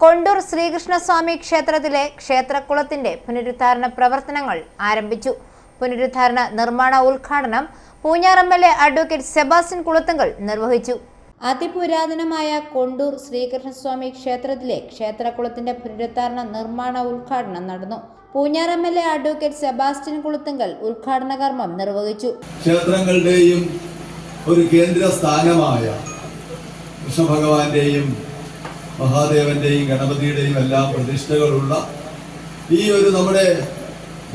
Contour Sreekrishnaswamy ക്ഷേത്രത്തിലെ ക്ഷേത്രക്കുളത്തിന്റെ പുനരുദ്ധാരണ പ്രവർത്തനങ്ങൾ ആരംഭിച്ചു. പുനരുദ്ധാരണ നിർമ്മാണ ഉദ്ഘാടനം Poonjar M L A advocate Sebastian Kulathunkal നിർവഹിച്ചു. അതിപുരാതനമായ കൊണ്ടൂർ ശ്രീകൃഷ്ണസ്വാമി ക്ഷേത്രത്തിലെ ക്ഷേത്രക്കുളത്തിന്റെ പുനരുദ്ധാരണ നിർമ്മാണ ഉദ്ഘാടനം നടന്നു. Poonjar M L A advocate Sebastian Kulathunkal ഉദ്ഘാടന കർമ്മം നിർവഹിച്ചു. ക്ഷേത്രങ്ങളുടെയും ഒരു കേന്ദ്ര സ്ഥാനമായ കൃഷ്ണഭഗവാന്റെയും മഹാദേവന്റെയും ഗണപതിയുടെയും എല്ലാം പ്രതിഷ്ഠകളുള്ള ഈ ഒരു നമ്മുടെ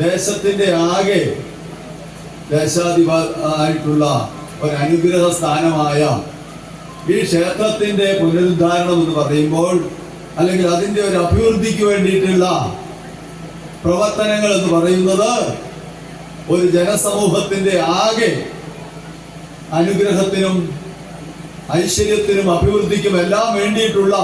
ദേശത്തിന്റെ ആകെ ദേശാധിപ ആയിട്ടുള്ള ഒരു അനുഗ്രഹ സ്ഥാനമായ ഈ ക്ഷേത്രത്തിന്റെ പുനരുദ്ധാരണം എന്ന് പറയുമ്പോൾ അല്ലെങ്കിൽ അതിന്റെ ഒരു അഭിവൃദ്ധിക്ക് വേണ്ടിയിട്ടുള്ള പ്രവർത്തനങ്ങൾ എന്ന് പറയുന്നത് ഒരു ജനസമൂഹത്തിന്റെ ആകെ അനുഗ്രഹത്തിനും ഐശ്വര്യത്തിനും അഭിവൃദ്ധിക്കും എല്ലാം വേണ്ടിയിട്ടുള്ള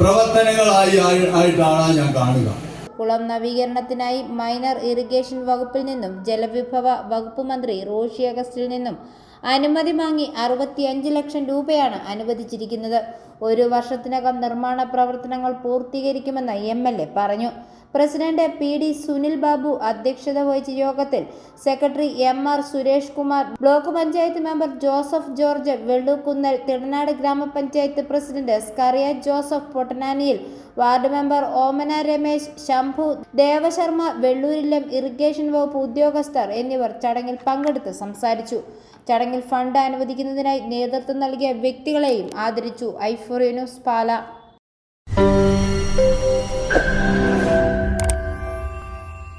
പ്രവർത്തനങ്ങളായി ആയി- ആയിട്ടാണ് ഞാൻ കാണുക. കുളം നവീകരണത്തിനായി മൈനർ ഇറിഗേഷൻ വകുപ്പിൽ നിന്നും ജലവിഭവ വകുപ്പ് മന്ത്രി റോഷി അഗസ്റ്റിൽ നിന്നും അനുമതി വാങ്ങി അറുപത്തിയഞ്ച് ലക്ഷം രൂപയാണ് അനുവദിച്ചിരിക്കുന്നത്. ഒരു വർഷത്തിനകം നിർമ്മാണ പ്രവർത്തനങ്ങൾ പൂർത്തീകരിക്കുമെന്ന് എ പറഞ്ഞു. President P D Sunil Babu അധ്യക്ഷത വഹിച്ച യോഗത്തിൽ secretary M R Suresh Kumar block panchayat member Joseph George Vellukunnel Thidanad ഗ്രാമപഞ്ചായത്ത് president Skaria Joseph Pottananiyil ward member Omana Ramesh Shambhu Devasharma വെള്ളൂരിലും irrigation വകുപ്പ് ഉദ്യോഗസ്ഥർ എന്നിവർ ചടങ്ങിൽ പങ്കെടുത്ത് സംസാരിച്ചു. ചടങ്ങിൽ ഫണ്ട് അനുവദിക്കുന്നതിനായി നേതൃത്വം നൽകിയ വ്യക്തികളെയും ആദരിച്ചു. ഐഫോറിയ പാല.